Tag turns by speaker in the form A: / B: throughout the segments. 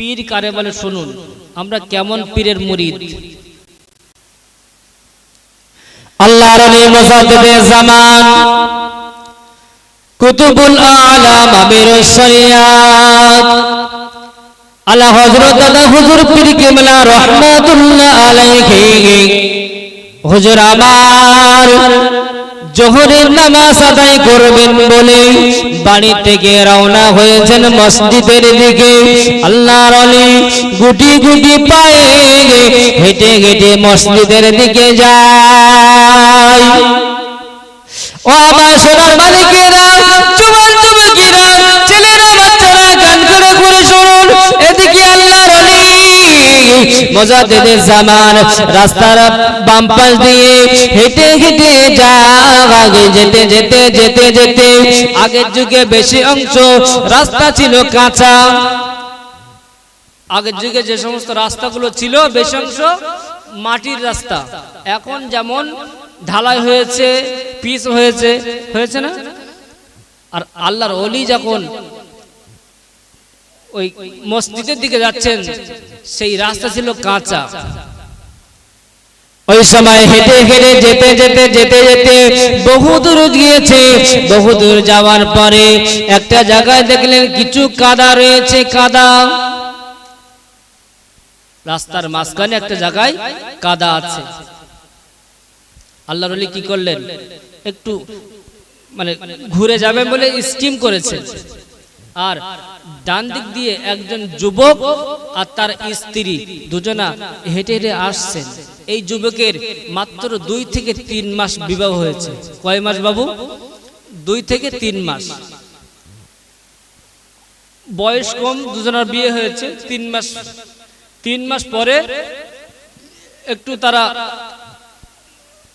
A: পীর কারে বলে, শুনুন, আমরা কেমন পীরের মুরিদ?
B: আল্লাহর আলী মুজাদ্দিদে জামান, কুতুবুল আলাম আমির শরিয়াত। হযরত দাদা হুজুর পীর কিবলা রাহমাতুল্লাহ আলাইহি। হুজুর আমার জোহরের নামাজ আদায় করবেন বলে বাড়ি থেকে রওনা হয়েছেন মসজিদের দিকে। আল্লাহ রলে গুটি গুটি পায়ে হেঁটে হেঁটে মসজিদের দিকে যায়। ও আমার সোনার মালিকেরা মজাদেদের জামান, রাস্তার বাম পাশ দিয়ে হেঁটে হেঁটে যা আগে যেতে যেতে যেতে যেতে আগের যুগে বেশি অংশ রাস্তা ছিল কাঁচা।
A: আগের যুগে যে সমস্ত রাস্তাগুলো ছিল বেশ অংশ মাটির রাস্তা। এখন যেমন ঢালাই হয়েছে পিচ হয়েছে হয়েছে না? আর আল্লাহর অলি যখন ওই মসজিদের দিকে যাচ্ছেন, সেই রাস্তা ছিল কাঁচা।
B: ওই সময় হেঁটে হেঁটে যেতে যেতে যেতে যেতে বহু দূর গিয়েছে। বহু দূর যাওয়ার পরে একটা জায়গায় দেখলেন কিছু কাদা রয়েছে, কাদা।
A: রাস্তার মাঝখানে একটা জায়গায় কাদা আছে। আল্লাহর অলি কি করলেন? একটু মানে ঘুরে যাবে বলে স্কিম করেছে। আর ডান দিক দিয়ে একজন যুবক আর তার স্ত্রী, দুজনা হেঁটে হেঁটে আসছেন। এই যুবকের মাত্র দুই থেকে তিন মাস বিবাহ হয়েছে। কয় মাস বাবু? দুই থেকে তিন মাস। বয়স কম, দুজনার বিয়ে হয়েছে, তিন মাস। তিন মাস পরে একটু তারা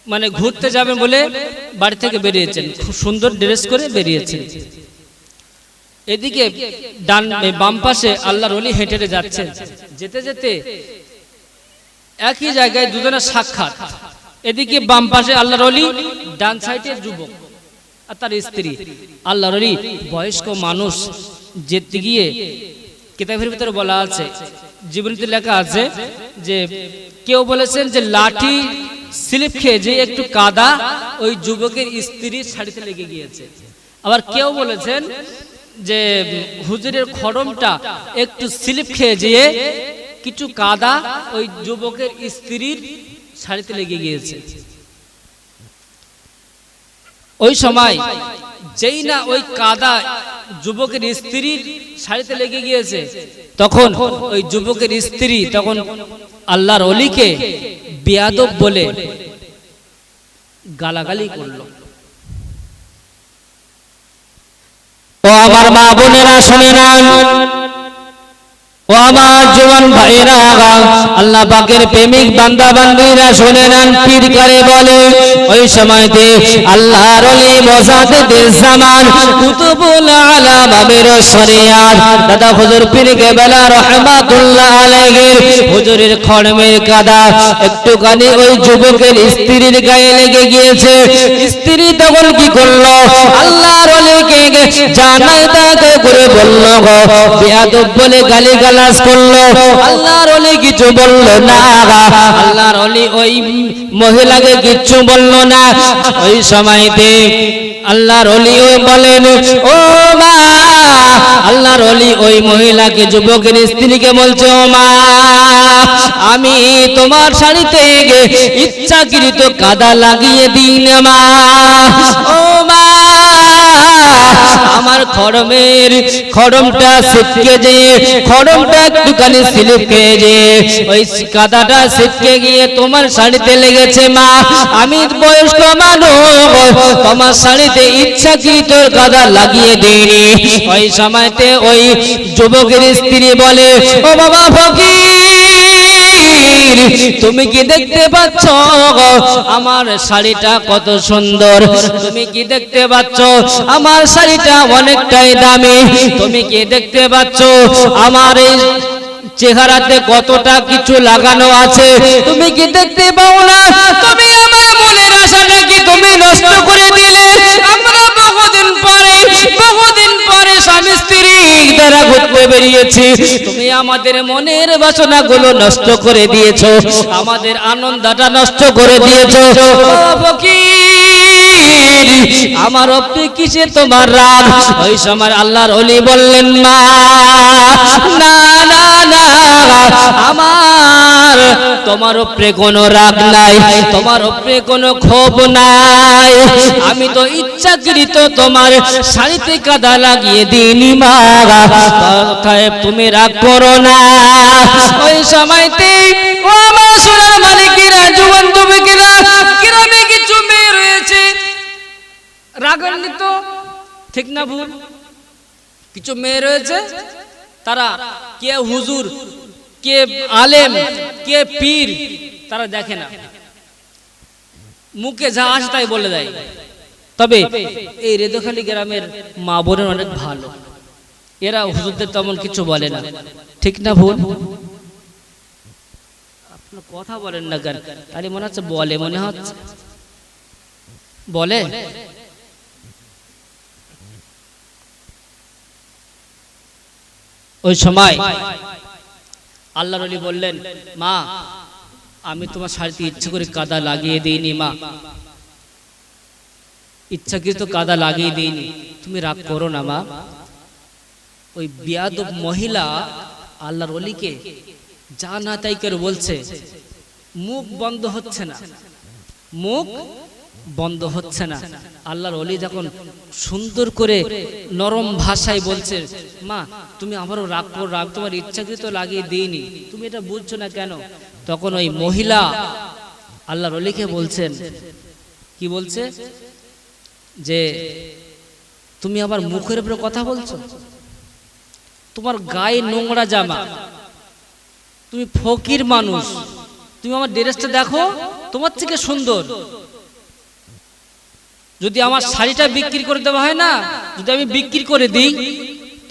A: মানে ঘুরতে যাবে বলে বাড়ি থেকে বেরিয়েছেন। খুব সুন্দর ড্রেস করে বেরিয়েছেন। এদিকে ডান বাম পাশে আল্লাহর অলি হেঁটে যাচ্ছেন যেতে যেতে একই জায়গায় দুজনের সাক্ষাৎ। এদিকে বাম পাশে আল্লাহর অলি ডান সাইডে যুবক আর তার স্ত্রী। আল্লাহর অলি বয়স্ক মানুষ যেতে গিয়ে কিতাবের ভিতরে বলা আছে জীবনীতে লেখা আছে যে, কেউ বলেছেন যে লাঠি, স্লিপ খেয়ে যে একটু কাদা, ওই যুবকের স্ত্রীর শাড়িতে লেগে গিয়েছে। আবার কেউ বলেছেন যে হুজুরের খড়মটা একটু স্লিপ খেয়ে যেয়ে কিছু কাদা ওই যুবকের স্ত্রীর শাড়িতে লেগে গিয়েছে। ওই সময় যেই না ওই কাদা যুবকের স্ত্রীর শাড়িতে লেগে গিয়েছে, তখন ওই যুবকের স্ত্রী তখন আল্লাহর অলিকে বেয়াদব বলে গালাগালি করল।
B: ও আমার মা বোনেরা শুনে নেন ও আমার জওয়ান ভাইরা আল্লাহ পাকের প্রেমিক বান্দা বান্দিরা শুনে নেন, পীর করে বলে, ওই সময়তে আল্লাহর ওলি মজাদে জামান, কুতুবুল আলাম আমির শরিয়াত, দাদা হুজুর পীর কেবলা রহমাতুল্লাহ আলাইহির হুজুরের খড়মের কাদা, একটুখানি ওই যুবকের স্ত্রীর গায়ে লেগে গিয়েছে, স্ত্রী তখন কি করল? আল্লাহর ওলিকে জানাই তাকে করে বলল গো, বেয়াদব বলে গালি গালাজ করল। আল্লাহর ওলি ওই মহিলাকে কিচ্ছু বলল না। ওই সময়তে আল্লাহর বলেন, ও মা, আল্লাহর ওই মহিলাকে, যুবকের স্ত্রীকে বলছে, ও মা, আমি তোমার শাড়িতে ইচ্ছাকৃত কাদা লাগিয়ে দিন মা। ও মা খড়মের খড়মটা ছিটকে যে খড়মটা একটুখানি স্লিপ যে ওই কাদাটা ছিটকে গিয়ে তোমার শাড়িতে লেগেছে মা। আমি বয়স্ক মানুষ, তোমার শাড়িতে ইচ্ছা কি তোর কাদা লাগিয়ে দিইনি ওই সময়তে ওই যুবকের স্ত্রী বলে, ও বাবা ফকির তুমি কি দেখতে পাচ্ছ? আমার শাড়িটা কত সুন্দর। তুমি কি দেখতে পাচ্ছ? আমার শাড়িটা অনেকটাই দামি। তুমি কি দেখতে পাচ্ছ? আমার এই চেহারাতে কতটা কিছু লাগানো আছে। তুমি কি দেখতে পাও না? তুমি আমার মনের আশাটা কি তুমি নষ্ট করে দিলে। আমরা বহুদিন পরে স্বামী স্ত্রী দ্বারা ঘুরতে বেরিয়েছি। তুমি আমাদের মনের বাসনাগুলো নষ্ট করে দিয়েছ। আমাদের আনন্দটা নষ্ট করে দিয়েছ। আমার অপ্রে কিসে তোমার রাগ? ওই সময় আল্লাহর অলি বললেন, মা, না না না, আমার তোমার উপরে কোনো রাগ নাই, তোমার উপরে কোনো ক্ষোভ নাই। আমি তো ইচ্ছাকৃত তোমার শাড়িতে কাদা লাগিয়ে দিইনি মা। তুমি রাগ করো না। ওই সময়তে ও আমার সোনার মালিকেরা গ্রামে কিছু মেয়ে রয়েছে।
A: ঠিক না ভুল? কিছু মেয়ে রয়েছে? তারা কে হুজুর, কে আলেম? কে পীর, তারা দেখে না। মুখে যা আসে তাই বলে দেয়। তবে এই রেদখালি গ্রামের মা বোনের অনেক ভালো। এরা হুজুরদের তেমন কিছু বলে না। ঠিক না ভুল? কথা বলেন না কেন? তাহলে মনে হচ্ছে বলে, মনে হচ্ছে। বলে? ওই সময় আল্লাহ রলি বললেন, মা, আমি তোমার শাড়িতে ইচ্ছে করে কাদা লাগিয়ে দিইনি, মা। ইচ্ছাকৃত কাদা লাগিয়ে দিইনি। তুমি রাগ করো না, মা। ওই বিয়াদ মহিলা আল্লাহর অলিকে যা না তাই করে বলছে, মুখ বন্ধ হচ্ছে না। মুখ বন্ধ হচ্ছে না। আল্লাহর অলি যখন সুন্দর করে নরম ভাষায় বলছে, মা, তুমি আমারও রাগ রাগ তোমার ইচ্ছাকৃত লাগিয়ে দিইনি। তুমি এটা বুঝছ না কেন? তখন ওই মহিলা আল্লাহর অলিকে বলছেন, কি বলছে? যে, তুমি আবার মুখের উপরে কথা বলছো? তোমার গায়ে নোংরা জামা? তুমি ফকির মানুষ? তুমি আমার ড্রেসটা দেখো, তোমার থেকে সুন্দর। যদি আমার শাড়িটা বিক্রি করে দেওয়া হয় না, যদি আমি বিক্রি করে দিই,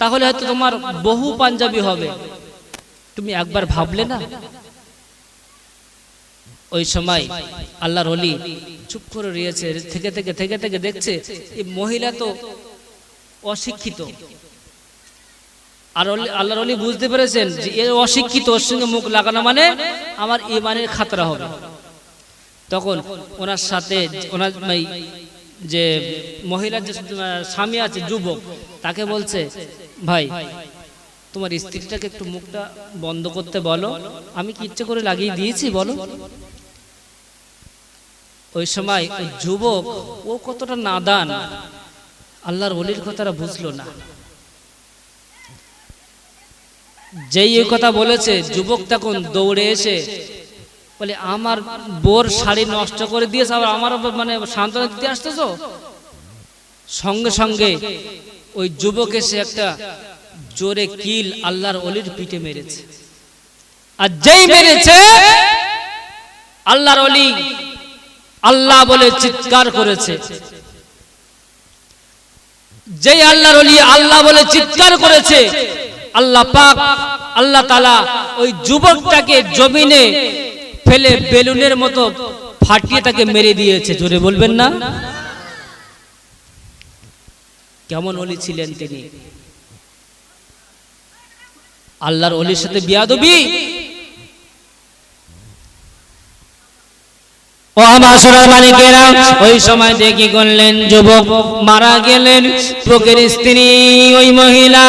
A: তাহলে হয়তো তোমার বহু পাঞ্জাবি হবে। তুমি একবার ভাবলে না? ওই সময় আল্লাহর অলি চুপ করে রয়েছে, থেকে থেকে থেকে থেকে দেখছে, এই মহিলা তো অশিক্ষিত। আর আল্লাহর অলি বুঝতে পেরেছেন যে এ অশিক্ষিত, ওর সঙ্গে মুখ লাগানো মানে আমার ইমানের খাতরা হবে। তখন ওনার সাথে, ওনার যে মহিলার যে স্বামী আছে, যুবক, তাকে বলছে, ভাই, তোমার স্ত্রীটাকে একটু মুখটা বন্ধ করতে বলো। আমি কি ইচ্ছে করে লাগিয়ে দিয়েছি, বলো? ওই সময় ওই যুবক, ও কতটা নাদান, আল্লাহর অলির কথাটা বুঝলো না। যেই কথা বলেছে, যুবক তখন দৌড়ে এসে বলে, আমার বোর শাড়ি নষ্ট করে দিয়েছে, আবার আমার মানে সান্ত্বনা দিতে আসতেছো? সঙ্গে সঙ্গে ওই যুবক এসে একটা জোরে কিল আল্লাহর অলির পিঠে মেরেছে। আর যেই মেরেছে, আল্লাহর অলি আল্লাহ বলে চিৎকার করেছে। যেই আল্লাহর অলি আল্লাহ বলে চিৎকার করেছে, আল্লাহ পাক, আল্লাহ তালা ওই যুবকটাকে জমিনে ফেলে বেলুনের মতো ফাটিয়ে তাকে মেরে দিয়েছে, জোরে বলবেন না? কেমন অলি ছিলেন তিনি? আল্লাহর অলির সাথে বিয়াদবি?
B: ও আমার সোনার মালিকেরা ওই সময় দেখি করলেন যুবক, মারা গেলেন ফকির স্ত্রী ওই মহিলা।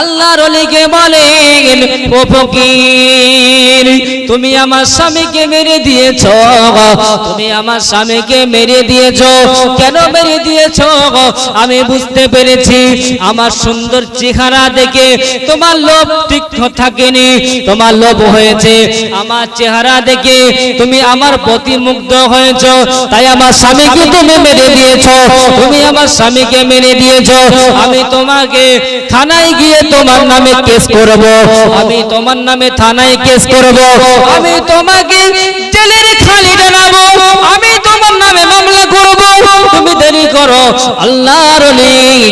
B: আল্লাহর অলিকে বলেন, ও ফকির, তুমি আমার স্বামীকে মেরে দিয়েছ তুমি আমার স্বামীকে মেরে দিয়েছ। কেন মেরে দিয়েছ আমি বুঝতে পেরেছি, আমার সুন্দর চেহারা দেখে তোমার লোভ তীক্ষ্ণ থাকেনি, তোমার লোভ হয়েছে। আমার চেহারা দেখে তুমি আমার প্রতি মুগ্ধ হয়েছ, তাই আমার স্বামীকে তুমি মেরে দিয়েছ। তুমি আমার স্বামীকে মেরে দিয়েছ। আমি তোমাকে থানায় গিয়ে তোমার নামে কেস করব। আমি তোমার নামে থানায় কেস করব। আমি তোমাকে জেলের খালি জানাব আমি তোমার নামে মামলা করব। তুমি দেরি করো। আল্লাহর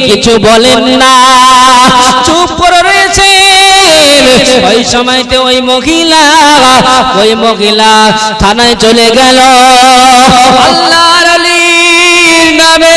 B: কিছু বলেন না। ওই সময়তে ওই মহিলা ওই মহিলা থানায় চলে গেল। আল্লাহর নামে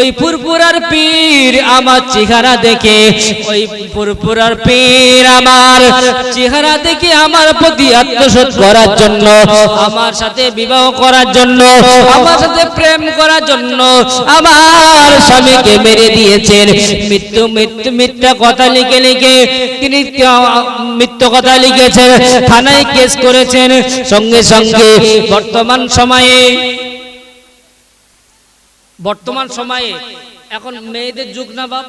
B: ওই পুরপুরার পীর আমার চেহারা দেখে, ওই পুরপুরার পীর আমার চেহারা দেখে আমার প্রতি আত্মসাৎ করার জন্য, আমার সাথে বিবাহ করার জন্য, আমার সাথে প্রেম করার জন্য আমার স্বামীকে মেরে দিয়েছেন। মৃত্যু মৃত্যু, মিথ্যা কথা লিখে লিখে তিনি মিথ্য কথা লিখেছেন, থানায় কেস করেছেন। সঙ্গে সঙ্গে বর্তমান সময়ে
A: বর্তমান সময়ে এখন মেয়েদের যুগ না বাপ?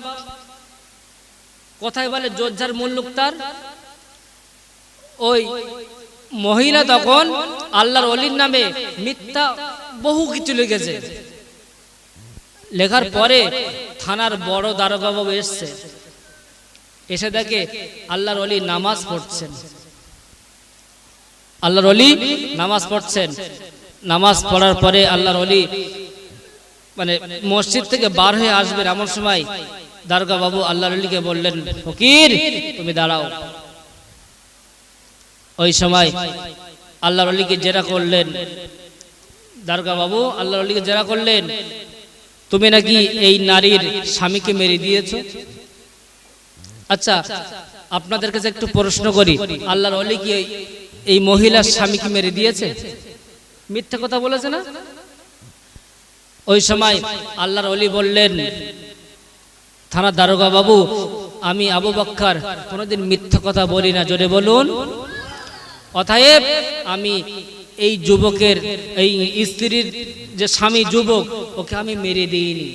A: কোথায় বলে যোদ্ধার মুল্লুক তার। ওই মহিলা তখন আল্লাহর অলির নামে মিথ্যা বহু কিছু লিখেছে। লেখার পরে থানার বড় দারোগা বাবু এসছে। এসে দেখে আল্লাহর অলি নামাজ পড়ছেন। আল্লাহর অলি নামাজ পড়ছেন। নামাজ পড়ার পরে আল্লাহর অলি মানে মসজিদ থেকে বার হয়ে আসবেন এমন সময় দারোগা বাবু আল্লাহ আলীকে বললেন, ফকির, তুমি দাঁড়াও। ওই সময় আল্লাহ আলীকে জেরা করলেন। দারোগা বাবু আল্লাহ আলীকে জেরা করলেন, তুমি নাকি এই নারীর স্বামীকে মেরে দিয়েছ? আচ্ছা আপনাদের কাছে একটু প্রশ্ন করি, আল্লাহর অলি কি এই- এই মহিলার স্বামীকে মেরে দিয়েছে? মিথ্যা কথা বলেছে না? ওই সময় আল্লাহর অলি বললেন, থানা দারোগা বাবু, আমি আবু বক্কার, কোনোদিন মিথ্যা কথা বলি না, জোরে বলুন। অতএব আমি এই যুবকের, এই স্ত্রীর যে স্বামী যুবক, ওকে আমি মেরে দিইনি।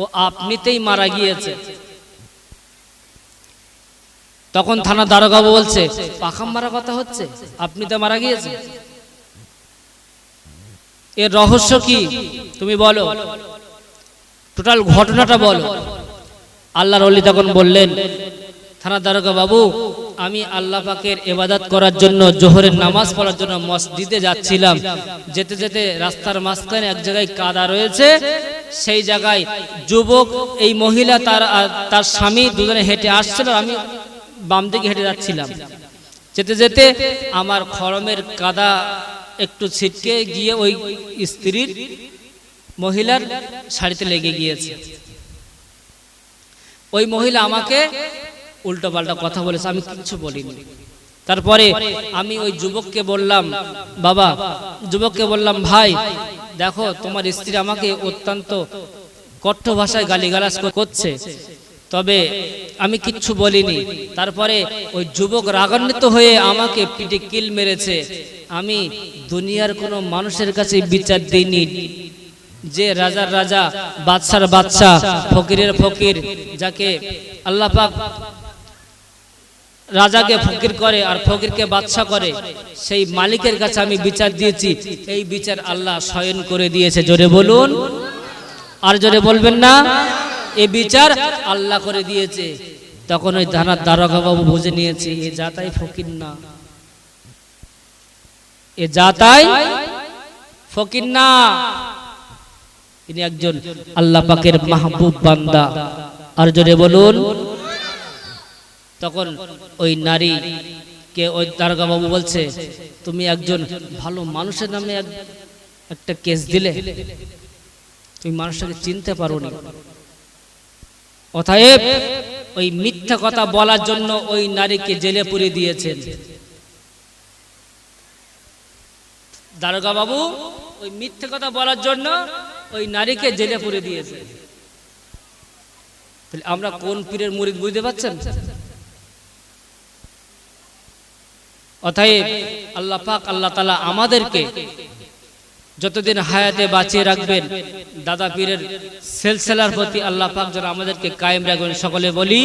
A: ও আপনিতেই মারা গিয়েছে। তখন থানা দারোগা বলছে, পাখাম মারা কথা হচ্ছে, আপনি তো মারা গিয়েছে এর রহস্য কি? তুমি বলো। টোটাল ঘটনাটা বলো। আল্লাহর অলি তখন বললেন, থানা দারোগা বাবু, আমি আল্লাহ পাকের এবাদত করার জন্য, জোহরের নামাজ পড়ার জন্য মসজিদে যাচ্ছিলাম। যেতে যেতে রাস্তার মাঝখানে এক জায়গায় কাদা রয়েছে। সেই জায়গায় যুবক, এই মহিলা, তার তার স্বামী দুজনে হেঁটে আসছিল আমি বাম দিকে হেঁটে যাচ্ছিলাম। যেতে যেতে আমার খরমের কাদা একটু ছিটকে গিয়ে ওই স্ত্রীর মহিলার শাড়িতে লেগে গিয়েছে। ওই মহিলা আমাকে উল্টো পাল্টা কথা বলেছে, আমি কিছু বলিনি। তারপরে আমি ওই যুবককে বললাম, বাবা, যুবককে বললাম, ভাই, দেখো, তোমার স্ত্রী আমাকে অত্যন্ত কট্ট ভাষায় গালিগালাজ করছে। তবে আমি কিচ্ছু বলিনি। তারপরে ওই যুবক রাগান্বিত হয়ে আমাকে পিঠে কিল মেরেছে। আমি দুনিয়ার কোনো মানুষের কাছে বিচার দিইনি। যে রাজার রাজা, বাদশার বাদশা, ফকিরের ফকির, যাকে আল্লাহ পাক রাজাকে ফকির করে আর ফকিরকে বাদশা করে, সেই মালিকের কাছে আমি বিচার দিয়েছি। এই বিচার আল্লাহ শয়ন করে দিয়েছে। জোরে বলুন। আর জোরে বলবেন না। এই বিচার আল্লাহ করে দিয়েছে। তখন ওই ধানার দারোগা বাবু বুঝে নিয়েছে, এ যাতাই ফকির না। এ যাতাই ফকির না। তিনি একজন আল্লাহ পাকের মাহবুব বান্দা। আর জোরে বলুন, তখন ওই নারী কে ওই দারোগা বাবু বলছে, তুমি একজন ভালো মানুষের নামে এক- একটা কেস দিলে? তুমি মানুষটাকে চিনতে পারো নি অতএব ওই মিথ্যা কথা বলার জন্য ওই নারীকে জেলে পুরে দিয়েছেন। দারোগা বাবু ওই মিথ্যে কথা বলার জন্য ওই নারীকে জেলে পুরে দিয়েছে তাহলে আমরা কোন পীরের মুরিদ বুঝতে পারছেন? অতএব আল্লাহ পাক, আল্লাহ তালা আমাদেরকে যতদিন হায়াতে বাঁচিয়ে রাখবেন, দাদা পীরের সেলসেলার প্রতি আল্লাহ পাক যেন আমাদেরকে কায়েম রাখবেন। সকলে বলি